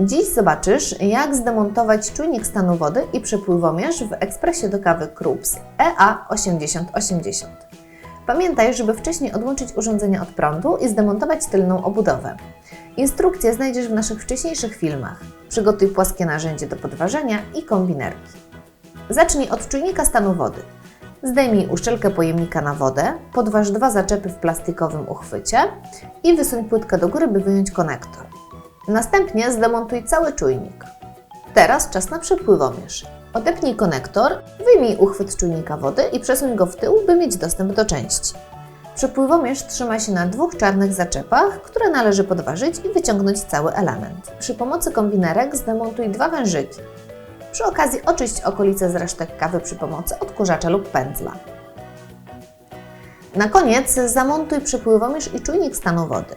Dziś zobaczysz, jak zdemontować czujnik stanu wody i przepływomierz w ekspresie do kawy Krups E EA8080. Pamiętaj, żeby wcześniej odłączyć urządzenie od prądu i zdemontować tylną obudowę. Instrukcje znajdziesz w naszych wcześniejszych filmach. Przygotuj płaskie narzędzie do podważenia i kombinerki. Zacznij od czujnika stanu wody. Zdejmij uszczelkę pojemnika na wodę, podważ dwa zaczepy w plastikowym uchwycie i wysuń płytkę do góry, by wyjąć konektor. Następnie zdemontuj cały czujnik. Teraz czas na przepływomierz. Odepnij konektor, wyjmij uchwyt czujnika wody i przesuń go w tył, by mieć dostęp do części. Przepływomierz trzyma się na dwóch czarnych zaczepach, które należy podważyć i wyciągnąć cały element. Przy pomocy kombinerek zdemontuj dwa wężyki. Przy okazji oczyść okolice z resztek kawy przy pomocy odkurzacza lub pędzla. Na koniec zamontuj przepływomierz i czujnik stanu wody.